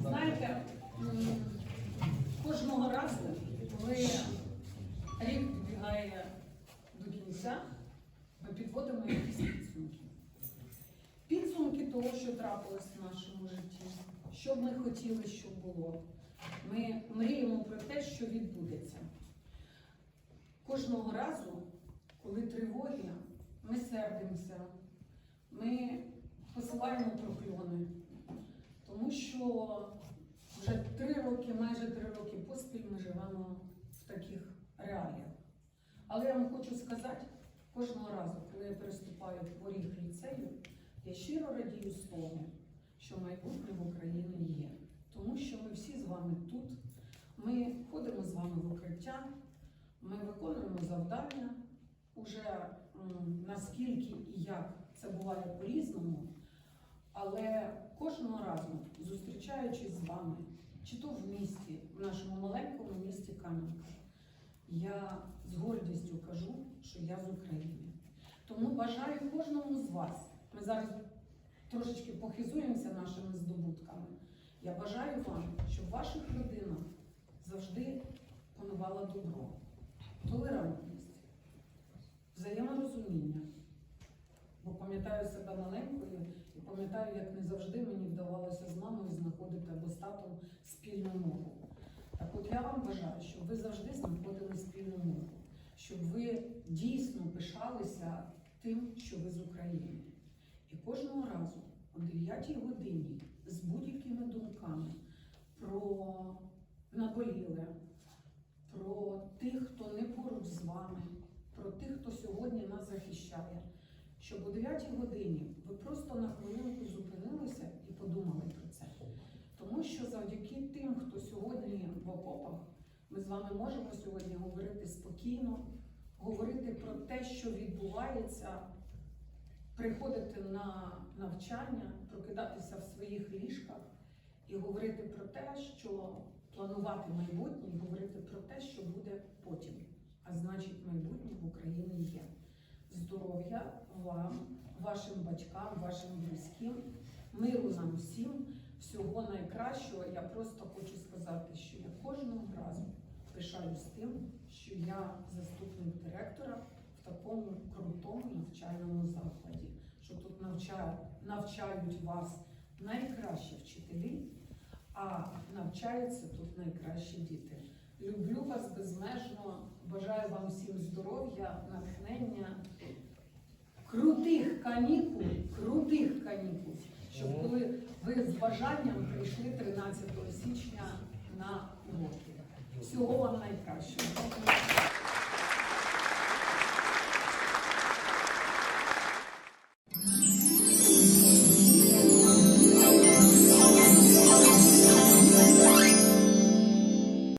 Знаєте, кожного разу, коли рік підбігає до кінця, ми підводимо якісь підсумки. Підсумки того, що трапилось в нашому житті, що б ми хотіли, щоб було. Ми мріємо про те, що відбудеться. Кожного разу, коли тривоги, ми сердимося, ми посилаємо прокльони. Тому що вже три роки, майже три роки поспіль ми живемо в таких реаліях. Але я вам хочу сказати, кожного разу, коли я переступаю поріг ліцею, я щиро радію з того, що майбутнє в Україні є. Тому що ми всі з вами тут, ми ходимо з вами в укриття, ми виконуємо завдання уже наскільки і як це буває по-різному. Але кожного разу, зустрічаючись з вами, чи то в місті, в нашому маленькому місті Кам'янка, я з гордістю кажу, що я з України. Тому бажаю кожному з вас. Ми зараз трошечки похизуємося нашими здобутками. Я бажаю вам, щоб в ваших родинах завжди панувало добро, толерантність, взаєморозуміння. Бо пам'ятаю себе маленькою і пам'ятаю, як не завжди мені вдавалося з мамою я вам бажаю, щоб ви завжди знаходили спільну мову, щоб ви дійсно пишалися тим, що ви з України. І кожного разу о 9 годині з будь-якими думками про наболіле, про тих, хто не поруч з вами, про тих, хто сьогодні нас захищає щоб о 9 годині ви просто на хвилинку зупинилися і подумали. Тому що завдяки тим, хто сьогодні в окопах, ми з вами можемо сьогодні говорити спокійно, говорити про те, що відбувається, приходити на навчання, прокидатися в своїх ліжках і говорити про те, що планувати майбутнє, і говорити про те, що буде потім. А значить, майбутнє в Україні є здоров'я вам, вашим батькам, вашим близьким, миру нам всім, всього найкращого. Я просто хочу сказати, що я кожного разу пишаюсь тим, що я заступник директора в такому крутому навчальному закладі, що тут навчають, навчають вас найкращі вчителі, а навчаються тут найкращі діти. Люблю вас безмежно, бажаю вам всім здоров'я, натхнення, крутих канікул, крутих канікул, щоб коли ви з бажанням прийшли 13 січня на уроки. Всього вам найкращого.